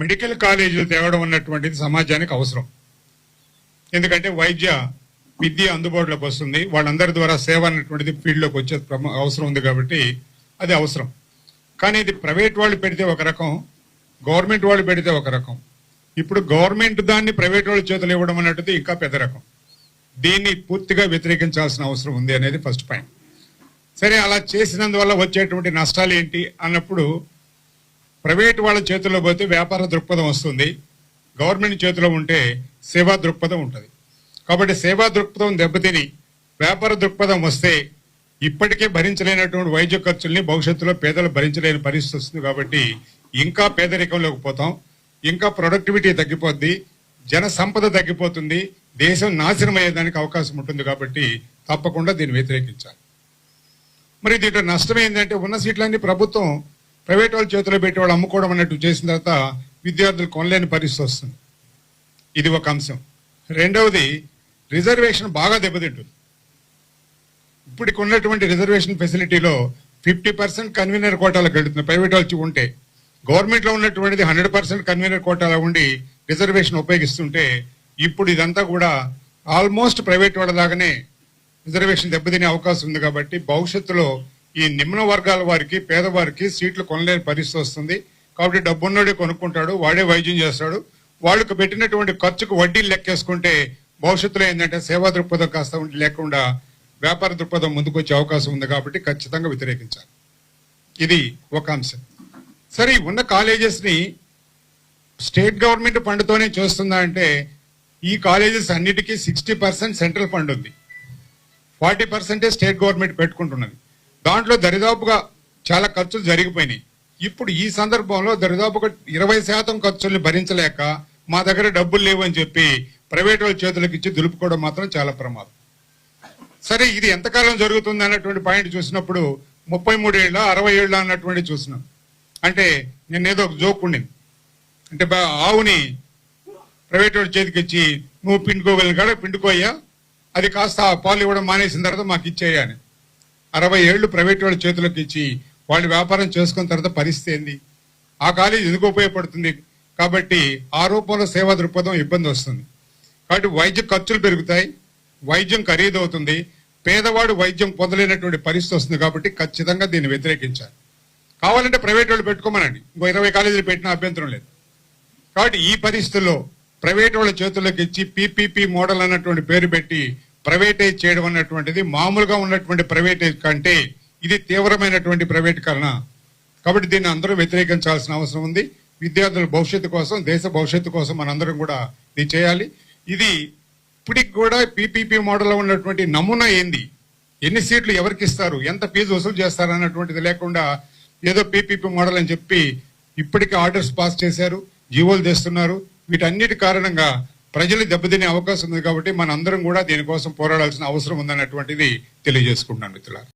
Medical కాలేజీలు తేవడం అన్నటువంటిది సమాజానికి అవసరం. ఎందుకంటే వైద్య విద్య అందుబాటులోకి వస్తుంది. వాళ్ళందరి ద్వారా సేవ అన్నటువంటిది ఫీల్డ్లోకి వచ్చే అవసరం ఉంది కాబట్టి అది అవసరం. కానీ ఇది ప్రైవేట్ వాళ్ళు పెడితే ఒక రకం గవర్నమెంట్ వాళ్ళు పెడితే ఒక రకం. ఇప్పుడు గవర్నమెంట్ దాన్ని ప్రైవేట్ వాళ్ళ చేతులు ఇవ్వడం అన్నట్టు ఇంకా పెద్ద రకం. దీన్ని పూర్తిగా వ్యతిరేకించాల్సిన అవసరం ఉంది అనేది ఫస్ట్ పాయింట్. సరే అలా చేసినందువల్ల వచ్చేటువంటి నష్టాలు ఏంటి? అన్నప్పుడు ప్రైవేట్ వాళ్ళ చేతుల్లో పోతే వ్యాపార దృక్పథం వస్తుంది. గవర్నమెంట్ చేతిలో ఉంటే సేవా దృక్పథం ఉంటుంది. కాబట్టి సేవా దృక్పథం దెబ్బతిని వ్యాపార దృక్పథం వస్తే ఇప్పటికే భరించలేనటువంటి వైద్య ఖర్చుల్ని భవిష్యత్తులో పేదలు భరించలేని పరిస్థితి వస్తుంది కాబట్టి ఇంకా పేదరికంలోకి పోతాం. ఇంకా ప్రొడక్టివిటీ తగ్గిపోద్ది. జన సంపద తగ్గిపోతుంది. దేశం నాశనం అయ్యేదానికి అవకాశం ఉంటుంది కాబట్టి తప్పకుండా దీన్ని వ్యతిరేకించాలి. మరి దీంట్లో నష్టం ఏంటంటే ఉన్న సీట్లన్నీ ప్రభుత్వం ప్రైవేట్ వాళ్ళ చేతిలో పెట్టి వాళ్ళు అమ్ముకోవడం అన్నట్టు చేసిన తర్వాత విద్యార్థులు కొనలేని పరిస్థితి వస్తుంది. ఇది ఒక అంశం. రెండవది రిజర్వేషన్ బాగా దెబ్బతింటుంది. ఇప్పటికి ఉన్నటువంటి రిజర్వేషన్ ఫెసిలిటీలో ఫిఫ్టీ పర్సెంట్ కన్వీనర్ కోటాలకు వెళుతుంది. ప్రైవేట్ వాళ్ళు ఉంటే గవర్నమెంట్లో ఉన్నటువంటిది హండ్రెడ్ పర్సెంట్ కన్వీనర్ కోటాలో ఉండి రిజర్వేషన్ ఉపయోగిస్తుంటే ఇప్పుడు ఇదంతా కూడా ఆల్మోస్ట్ ప్రైవేట్ వాళ్ళలాగానే రిజర్వేషన్ దెబ్బతినే అవకాశం ఉంది కాబట్టి భవిష్యత్తులో ఈ నిమ్న వర్గాల వారికి పేదవారికి సీట్లు కొనలేని పరిస్థితి వస్తుంది. కాబట్టి డబ్బున్నోడే కొనుక్కుంటాడు వాడే వైద్యం చేస్తాడు. వాళ్ళకు పెట్టినటువంటి ఖర్చుకు వడ్డీలు లెక్కేసుకుంటే భవిష్యత్తులో ఏంటంటే సేవా దృక్పథం కాస్త ఉండి లేకుండా వ్యాపార దృక్పథం ముందుకు వచ్చే అవకాశం ఉంది కాబట్టి ఖచ్చితంగా వ్యతిరేకించాలి. ఇది ఒక అంశం. సరే ఉన్న కాలేజెస్ని స్టేట్ గవర్నమెంట్ ఫండ్తోనే చేస్తుందా అంటే ఈ కాలేజెస్ అన్నిటికీ సిక్స్టీ పర్సెంట్ సెంట్రల్ ఫండ్ ఉంది. ఫార్టీ పర్సెంటే స్టేట్ గవర్నమెంట్ పెట్టుకుంటున్నది. దాంట్లో దరిదాపుగా చాలా ఖర్చులు జరిగిపోయినాయి. ఇప్పుడు ఈ సందర్భంలో దరిదాపుగా ఇరవై శాతం ఖర్చుల్ని భరించలేక మా దగ్గర డబ్బులు లేవు అని చెప్పి ప్రైవేట్ వాళ్ళ చేతులకు ఇచ్చి దులుపుకోవడం మాత్రం చాలా ప్రమాదం. సరే ఇది ఎంతకాలం జరుగుతుంది అన్నటువంటి పాయింట్ చూసినప్పుడు ముప్పై మూడేళ్ళ అరవై ఏళ్ళ అన్నటువంటి చూసినాం. అంటే నేనేదో ఒక జోక్ ఉండింది. అంటే బా- ఆవుని ప్రైవేట్ వాడి చేతికి ఇచ్చి నువ్వు పిండుకోగలిగిన పిండుకోయ్యా అది కాస్త పాలు ఇవ్వడం మానేసిన తర్వాత మాకు ఇచ్చేయ్యా అని. అరవై ఏళ్ళు ప్రైవేట్ వాళ్ళ చేతులకు ఇచ్చి వాళ్ళు వ్యాపారం చేసుకున్న తర్వాత పరిస్థితి ఏంది? ఆ కాలేజ్ ఎందుకు ఉపయోగపడుతుంది? కాబట్టి ఆ రూపంలో సేవా దృక్పథం ఇబ్బంది వస్తుంది. కాబట్టి వైద్య ఖర్చులు పెరుగుతాయి వైద్యం ఖరీదు అవుతుంది పేదవాడు వైద్యం పొందలేనటువంటి పరిస్థితి వస్తుంది కాబట్టి ఖచ్చితంగా దీన్ని వ్యతిరేకించాలి. కావాలంటే ప్రైవేట్ వాళ్ళు పెట్టుకోమనండి. ఇంకో ఇరవై కాలేజీలు పెట్టిన అభ్యంతరం లేదు. కాబట్టి ఈ పరిస్థితుల్లో ప్రైవేట్ వాళ్ళ చేతుల్లోకి ఇచ్చి పీపీపీ మోడల్ అన్నటువంటి పేరు పెట్టి ప్రైవేటైజ్ చేయడం అన్నటువంటిది మామూలుగా ఉన్నటువంటి ప్రైవేటైజ్ కంటే ఇది తీవ్రమైనటువంటి ప్రైవేటీకరణ కాబట్టి దీన్ని అందరూ వ్యతిరేకించాల్సిన అవసరం ఉంది. విద్యార్థుల భవిష్యత్తు కోసం దేశ భవిష్యత్తు కోసం మనందరం కూడా ఇది చేయాలి. ఇది ఇప్పటికి కూడా పీపీపీ మోడల్లో ఉన్నటువంటి నమూనా ఏంది? ఎన్ని సీట్లు ఎవరికి ఇస్తారు? ఎంత ఫీజు వసూలు చేస్తారు అన్నటువంటిది లేకుండా ఏదో పీపీపీ మోడల్ అని చెప్పి ఇప్పటికే ఆర్డర్స్ పాస్ చేశారు జీవోలు తెస్తున్నారు. వీటన్నిటి కారణంగా ప్రజలు దెబ్బతినే అవకాశం ఉంది కాబట్టి మనందరం కూడా దీనికోసం పోరాడాల్సిన అవసరం ఉందన్నటువంటిది తెలియజేసుకుంటున్నాను మిత్రులారు.